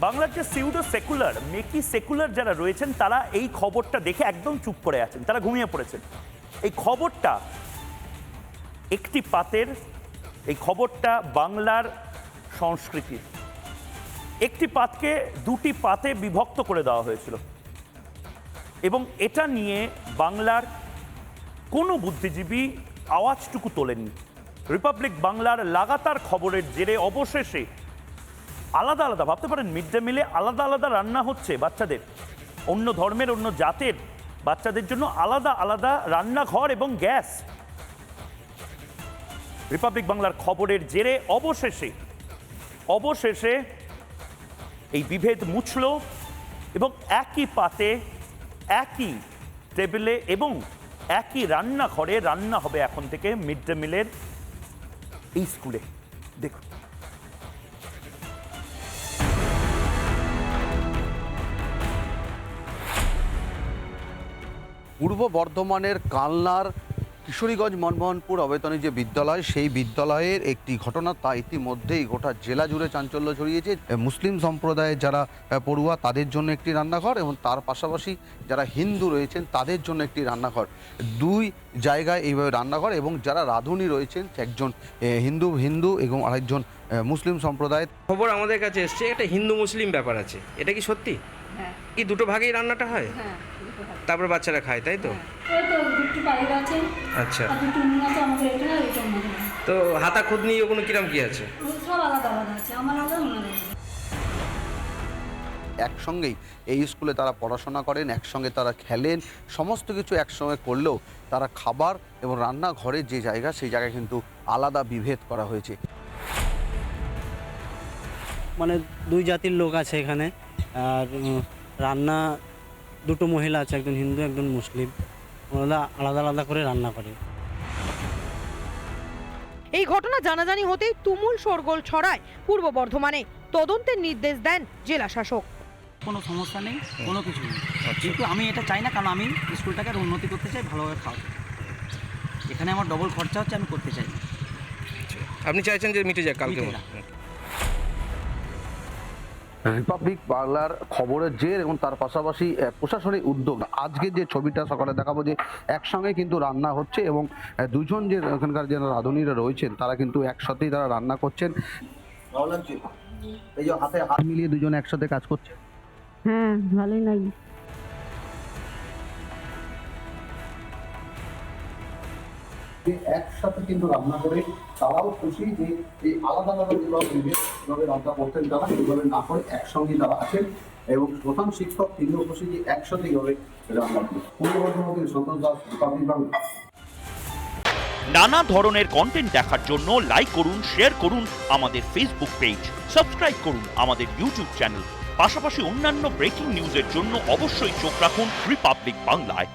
বাংলার যে pseudo secular মেকি secular যারা রয়েছেন, তারা এই খবরটা দেখে একদম চুপ করে আছেন, তারা ঘুমিয়ে পড়েছেন। এই খবরটা একটি পাতের, এই খবরটা বাংলার সংস্কৃতির। একটি পাতকে দুটি পাতে বিভক্ত করে দেওয়া হয়েছিল। এবং এটা নিয়ে বাংলার কোনো বুদ্ধিজীবী আওয়াজটুকু তোলেননি। রিপাবলিক বাংলার লাগাতার খবরের জেরে অবশেষে আলাদা আলাদা, ভাবতে পারেন, মিড ডে মিলে আলাদা আলাদা রান্না হচ্ছে বাচ্চাদের। অন্য ধর্মের, অন্য জাতের বাচ্চাদের জন্য আলাদা আলাদা রান্নাঘর এবং গ্যাস। রিপাবলিক বাংলার খবরের জেরে অবশেষে অবশেষে এই বিভেদ মুছল এবং একই পাতে, একই টেবিলে এবং একই রান্নাঘরে রান্না হবে এখন থেকে মিড ডে মিলের এই স্কুলে। দেখুন। পূর্ব বর্ধমানের কালনার কিশোরীগঞ্জ মনমোহনপুর অবেতনী যে বিদ্যালয়, সেই বিদ্যালয়ের একটি ঘটনা তা ইতিমধ্যেই গোটা জেলা জুড়ে চাঞ্চল্য ছড়িয়েছে। মুসলিম সম্প্রদায়ের যারা পড়ুয়া, তাদের জন্য একটি রান্নাঘর এবং তার পাশাপাশি যারা হিন্দু রয়েছেন, তাদের জন্য একটি রান্নাঘর। দুই জায়গায় এইভাবে রান্নাঘর এবং যারা রাঁধুনি রয়েছেন, একজন হিন্দু হিন্দু এবং আরেকজন মুসলিম সম্প্রদায়ের খবর আমাদের কাছে এসছে, একটা হিন্দু মুসলিম ব্যাপার আছে। এটা কি সত্যি? কি দুটো ভাগেই রান্নাটা হয়? হ্যাঁ দুটো ভাগ। তারপর বাচ্চারা খায় তাই তো? আছে। আচ্ছা। তো হাতা খুদনি ওগুলো কিরম কি আছে? ও সব আলাদা আলাদা আছে আমার আলাদা ওনার আলাদা। একসঙ্গেই এই স্কুলে তারা পড়াশোনা করেন একসঙ্গে তারা খেলেন সমস্ত কিছু একসঙ্গে করলেও তারা খাবার এবং রান্নাঘরের যে জায়গা সেই জায়গায় কিন্তু আলাদা বিভেদ করা হয়েছে। মানে দুই জাতির লোক আছে এখানে আর রান্না দুটো মহিলা আছে একজন হিন্দু একজন মুসলিম। ওনারা আলাদা আলাদা করে রান্না করে। এই ঘটনা জানাজানি হতেই তুমুল শোরগোল ছড়ায় পূর্ব বর্ধমানে। তদন্তের নির্দেশ দেন জেলা শাসক। কোনো সমস্যা নেই কোনো কিছু নেই। কিন্তু আমি এটা চাই না কারণ আমি স্কুলটাকে আরও উন্নতি করতে চাই ভালোভাবে খাওয়াতে এখানে আমার ডবল খরচা হচ্ছে আমি করতে চাই আপনি চাইছেন যে মিটে যাক কালকে। রিপাবলিক বাংলার খবরের জের এবং তার পাশাপাশি প্রশাসনিক উদ্যোগ। আজকে যে ছবিটা সকালে দেখাবো যে একসঙ্গে কিন্তু রান্না হচ্ছে এবং দুজন যে এখানকার যে রাঁধুনিরা রয়েছেন তারা কিন্তু একসাথেই তারা রান্না করছেন। এই যে হাতে হাত মিলিয়ে দুজন একসাথে কাজ করছে? হ্যাঁ ভালোই লাগে যে একসাথে কিন্তু রান্না করে তারাও খুশি যে এই আলাদা আলাদা যেভাবে যেভাবে রান্না করতেন তারা সেইভাবে না করে একসঙ্গে তারা আছেন এবং প্রধান শিক্ষক তিনিও খুশি যে একসাথে এইভাবে রান্না করি পূর্ব সন্তোষ দাস বাংলা নানা ধরনের কন্টেন্ট দেখার জন্য লাইক করুন শেয়ার করুন আমাদের ফেসবুক পেজ সাবস্ক্রাইব করুন আমাদের ইউটিউব চ্যানেল পাশাপাশি অন্যান্য ব্রেকিং নিউজের জন্য অবশ্যই চোখ রাখুন রিপাবলিক বাংলায়